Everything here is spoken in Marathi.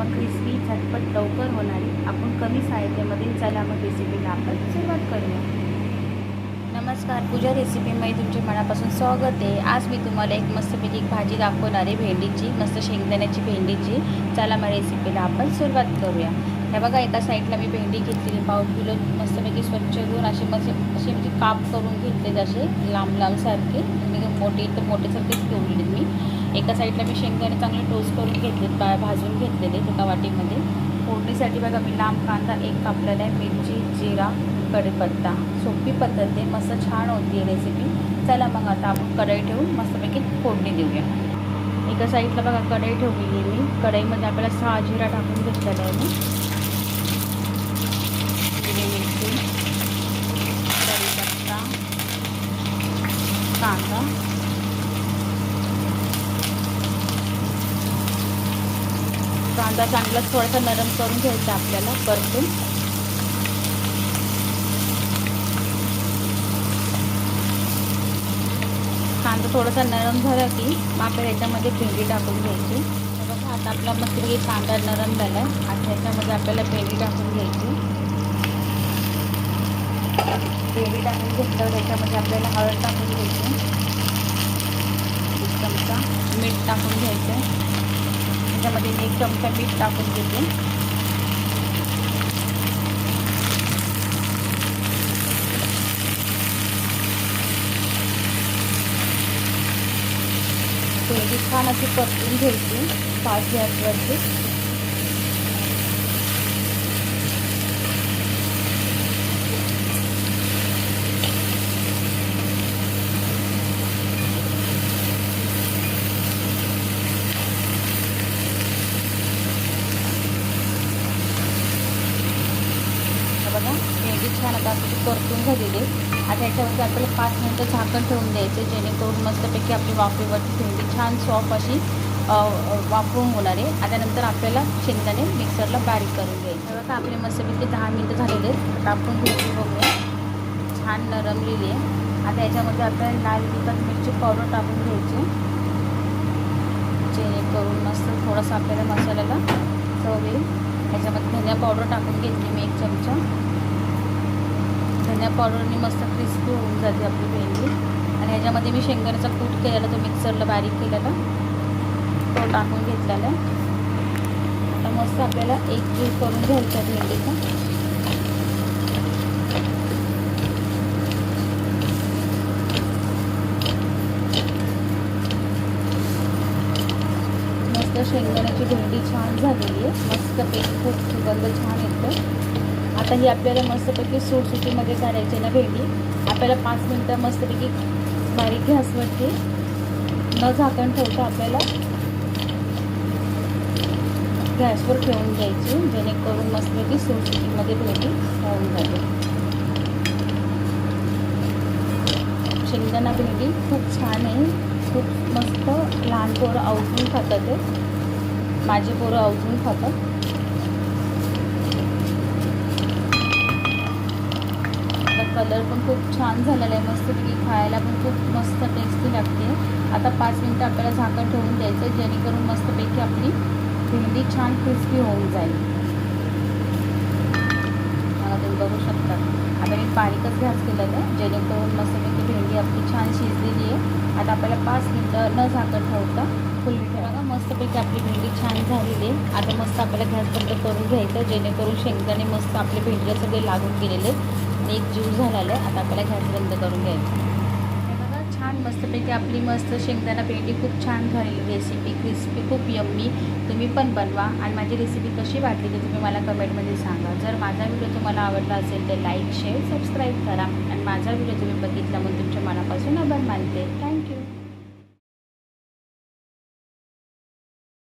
मग क्रिस्पी झटपट लवकर होणारी. आपण कमी साहित्यामध्ये चला मग रेसिपीला आपण सुरुवात करूया. नमस्कार पूजा रेसिपीमध्ये तुमचे मनापासून स्वागत आहे. आज मी तुम्हाला एक मस्तपैकी एक भाजी दाखवणार आहे भेंडीची मस्त शेंगदाण्याची भेंडीची चला मग रेसिपीला आपण सुरुवात करूया. हे बघा एका साईडला मी भेंडी घेतलेली पाव किलो मस्तपैकी स्वच्छ धुवून असे मस्त असे म्हणजे काप करून घेतले असे लांब लांबसारखे म्हणजे मोठे तर मोठेसारखेच ठेवलेले मी. एका साईडला मी शेंगदाणे चांगले टोस्ट करून घेतलेत बा भाजून घेतलेले एका वाटीमध्ये. फोडणीसाठी बघा मी लांब कांदा एक कापलेला आहे मिरची जिरा कढीपत्ता सोपी पद्धत आहे मस्त छान होती आहे रेसिपी चला मग आता आपण कढई ठेवून मस्तपैकी फोडणी देऊया. एका साईडला बघा कढई ठेवलेली आहे मी. कढईमध्ये आपल्याला सहा जिरा टाकून घेतलेला आहे मी. मिरची कढीपत्ता कांदा. कांदा चांगला थोडासा नरम करून घ्यायचा आपल्याला परतून. कांदा थोडासा नरम झाला की मग आपल्याला याच्यामध्ये भेंडी टाकून घ्यायची. तर बघा आता आपला मस्त कांदा नरम झाला आहे आता याच्यामध्ये आपल्याला भेंडी टाकून घ्यायची. भेंडी टाकून घेतल्यावर याच्यामध्ये आपल्याला हळद टाकून घ्यायची. एक चमचा मीठ टाकून घ्यायचं. त्याच्यामध्ये एक चमचा मीठ टाकून घेते. छान अशी परतून घ्यायची पाच गॅसवरती छान आता परतून झालेली. आहे आता याच्यावरती आपल्याला पाच मिनटं झाकण ठेवून द्यायचं जेणेकरून मस्तपैकी आपली वाफेवरती भेंडी छान सॉफ्ट अशी वाफवून होणार आहे. आता नंतर आपल्याला शेंगदाणे मिक्सरला बारीक करून घ्यायचं. आता आपले मस्तपैकी दहा मिनटं झालेले आहेत. आता आपण भेंडी बघूया. छान नरमलेली आहे. आता याच्यामध्ये आपल्याला लाल तिखट मिरची पावडर टाकून घ्यायची. जेणेकरून मस्त थोडासा आपल्याला मसाल्याला चव येईल. ह्याच्यामध्ये धनिया पावडर टाकून घेतली मी एक चमचा. धनिया पावडरने मस्त क्रिस्पी होऊन जाते आपली भेंडी. आणि ह्याच्यामध्ये मी शेंगदाण्याचा कूट केलेला तो मिक्सरला बारीक केलेला. तो टाकून घेतलेला आता मस्त आपल्याला एक जीव करून घ्यायचा भेंडीचा. मस्त शेंगदाण्याची भेंडी छान झालेली आहे. मस्त पेट खूप सुगंध छान येतो आता ही आपल्याला मस्तपैकी सुटसुटीमध्ये काढायची ना भेंडी. आपल्याला पाच मिनटं मस्तपैकी बारीक गॅसवरती न झाकण ठेवता आपल्याला गॅसवर ठेवून द्यायची जेणेकरून मस्तपैकी सुटसुटीमध्ये भेंडी होऊन जाते. शेंगदाणा भेंडी खूप छान आहे. खूप मस्त लहान पोरं आवजून खातात ते. माझी पोरं आवजून खातात आता कलर पण खूप छान झालेला आहे. मस्तपैकी खायला पण खूप मस्त टेस्टी लागते. आता पाच मिनटं आपल्याला झाकण ठेवून द्यायचं जेणेकरून मस्तपैकी आपली भेंडी छान क्रिस्पी होऊन जाईल. मला तुम्ही बघू शकता. आता मी बारीकच गॅस केलेलं आहे जेणेकरून मस्तपैकी भेंडी आपली छान शिजलेली आहे. आता आपल्याला पाच मिनटं न झाकण ठेवता फुलली ठेवा. मस्तपैकी आपली भेंडी छान झालेली आहे. आता मस्त आपल्याला गॅस बंद करून घ्यायचं जेणेकरून शेंगदाणे मस्त आपले भेंडीला सगळे लागून गेलेले आहेत. आणि एक जीव झालेलं आहे. आता आपल्याला गॅस बंद करून घ्यायचं. बघा छान मस्तपैकी आपली मस्त शेंगदाणा पेटी खूप छान झालेली रेसिपी क्रिस्पी खूप यम्मी तुम्ही पण बनवा. आणि माझी रेसिपी कशी वाटली ते तुम्ही मला कमेंटमध्ये सांगा. जर माझा व्हिडिओ तुम्हाला आवडला असेल तर लाईक शेअर सबस्क्राईब करा. आणि माझा व्हिडिओ तुम्ही बघितला म्हणून तुमच्या मनापासून आभार मानते. थँक्यू